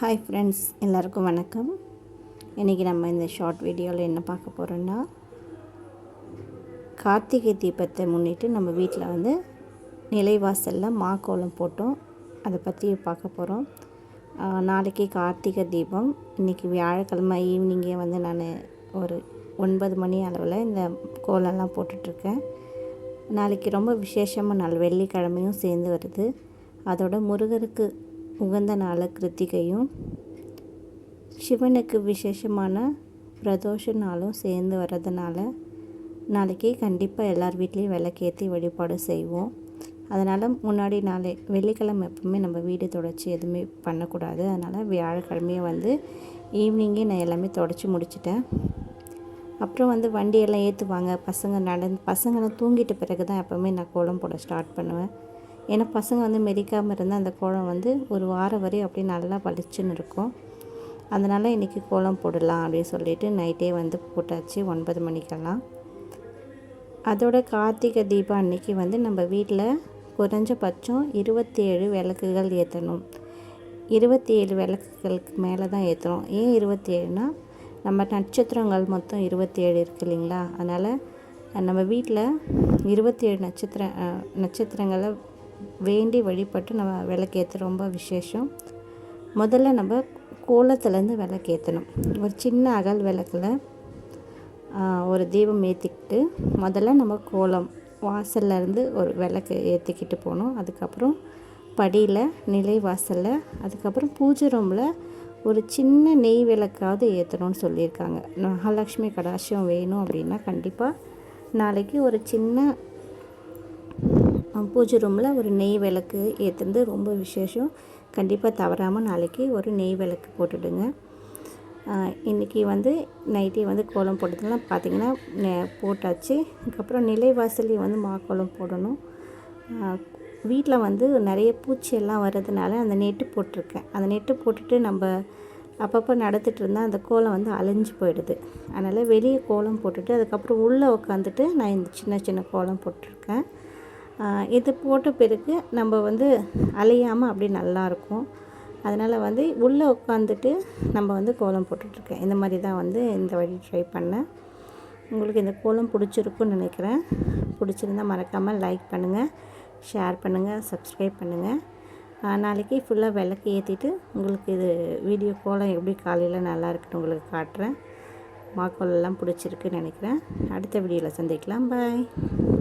Hi friends எல்லாருக்கும் வணக்கம். இன்றைக்கி நம்ம இந்த ஷார்ட் வீடியோவில் என்ன பார்க்க போகிறோன்னா கார்த்திகை தீபத்தை முன்னிட்டு நம்ம வீட்டில் வந்து நிலைவாசலில் மாக்கோலம் போட்டோம். அதை பற்றி பார்க்க போகிறோம் நாளைக்கு கார்த்திகை தீபம். இன்றைக்கி வியாழக்கிழமை ஈவினிங்கே வந்து நான் ஒரு ஒன்பது மணி அளவில் இந்த கோலம்லாம் போட்டுட்ருக்கேன். நாளைக்கு ரொம்ப விசேஷமாக நாள் வெள்ளிக்கிழமையும் சேர்ந்து வருது. அதோட முருகருக்கு உகந்த நாள கிருத்திகையும் சிவனுக்கு விசேஷமான பிரதோஷ நாளும் சேர்ந்து வர்றதுனால நாளைக்கு கண்டிப்பாக எல்லார் வீட்லேயும் விளக்கேற்றி வழிபாடு செய்வோம். அதனால் முன்னாடி நாளே வெள்ளிக்கிழமை எப்பவுமே நம்ம வீடு தொடச்சி எதுவுமே பண்ணக்கூடாது. அதனால் வியாழக்கிழமையே வந்து ஈவினிங்கே நான் எல்லாமே தொடச்சி முடிச்சிட்டேன். அப்புறம் வந்து வண்டியெல்லாம் ஏற்றுவாங்க பசங்க நடந்து பசங்களாம் தூங்கிட்ட பிறகு தான் எப்போவுமே நான் கோலம் போட ஸ்டார்ட் பண்ணுவேன். ஏன்னா பசங்க வந்து மெதிக்காமல் இருந்தால் அந்த கோலம் வந்து ஒரு வாரம் வரையும் அப்படியே நல்லா பளிச்சுன்னு இருக்கும். அதனால் இன்றைக்கி கோலம் போடலாம் அப்படின்னு சொல்லிட்டு நைட்டே வந்து போட்டாச்சு ஒன்பது மணிக்கெல்லாம். அதோட கார்த்திகை தீபம் அன்னைக்கு வந்து நம்ம வீட்டில் குறைஞ்சபட்சம் இருபத்தி ஏழு விளக்குகள் ஏற்றணும் இருபத்தி ஏழு விளக்குகளுக்கு மேலே தான் ஏற்றணும் ஏன் இருபத்தி ஏழுனா நம்ம நட்சத்திரங்கள் மொத்தம் இருபத்தி ஏழு இருக்குது இல்லைங்களா? அதனால் நம்ம வீட்டில் இருபத்தி ஏழு நட்சத்திர நட்சத்திரங்களை வேண்டி வழிபட்டு நம்ம விளக்கேற்ற ரொம்ப விசேஷம். முதல்ல நம்ம கோலத்துலேருந்து விளக்கேற்றணும் ஒரு சின்ன அகல் விளக்கில் ஒரு தீபம் ஏற்றிக்கிட்டு முதல்ல நம்ம கோலம் வாசல்லேருந்து ஒரு விளக்கு ஏற்றிக்கிட்டு போகணும் அதுக்கப்புறம் படியில் நிலை வாசலில் அதுக்கப்புறம் பூஜை ரூமில் ஒரு சின்ன நெய் விளக்காவது ஏற்றணும்னு சொல்லியிருக்காங்க. மகாலட்சுமி கடாசியம் வேணும் அப்படின்னா கண்டிப்பாக நாளைக்கு ஒரு சின்ன பூஜை ரூமில் ஒரு நெய் விளக்கு ஏற்றுறது ரொம்ப விசேஷம். கண்டிப்பாக தவறாமல் நாளைக்கு ஒரு நெய் விளக்கு போட்டுடுங்க. இன்றைக்கி வந்து நைட்டே வந்து கோலம் போட்டதுலாம் பார்த்திங்கன்னா போட்டாச்சு. அதுக்கப்புறம் நிலைவாசலையும் வந்து மா கோலம் போடணும் வீட்டில் வந்து நிறைய பூச்சியெல்லாம் வர்றதுனால அந்த நெட்டு போட்டிருக்கேன். அந்த நெட்டு போட்டுட்டு நம்ம அப்பப்போ நடத்திட்டு இருந்தால் அந்த கோலம் வந்து அலைஞ்சு போயிடுது. அதனால் வெளியே கோலம் போட்டுட்டு அதுக்கப்புறம் உள்ளே உட்காந்துட்டு நான் இந்த சின்ன சின்ன கோலம் போட்டிருக்கேன். இது போட்ட பிறகு நம்ம வந்து அலையாமல் அப்படி நல்லாயிருக்கும் அதனால் வந்து உள்ளே உட்காந்துட்டு நம்ம வந்து கோலம் போட்டுட்ருக்கேன். இந்த மாதிரி தான் வந்து இந்த வழி ட்ரை பண்ணேன். உங்களுக்கு இந்த கோலம் பிடிச்சிருக்குன்னு நினைக்கிறேன். பிடிச்சிருந்தால் மறக்காமல் லைக் பண்ணுங்கள் ஷேர் பண்ணுங்கள் சப்ஸ்கிரைப் பண்ணுங்கள் நாளைக்கு ஃபுல்லாக விளக்கு ஏற்றிட்டு உங்களுக்கு இது வீடியோ கோலம் எப்படி காலையில் நல்லா இருக்குன்னு உங்களுக்கு காட்டுறேன். மாக்கோலெல்லாம் பிடிச்சிருக்குன்னு நினைக்கிறேன். அடுத்த வீடியோவில் சந்திக்கலாம். பாய்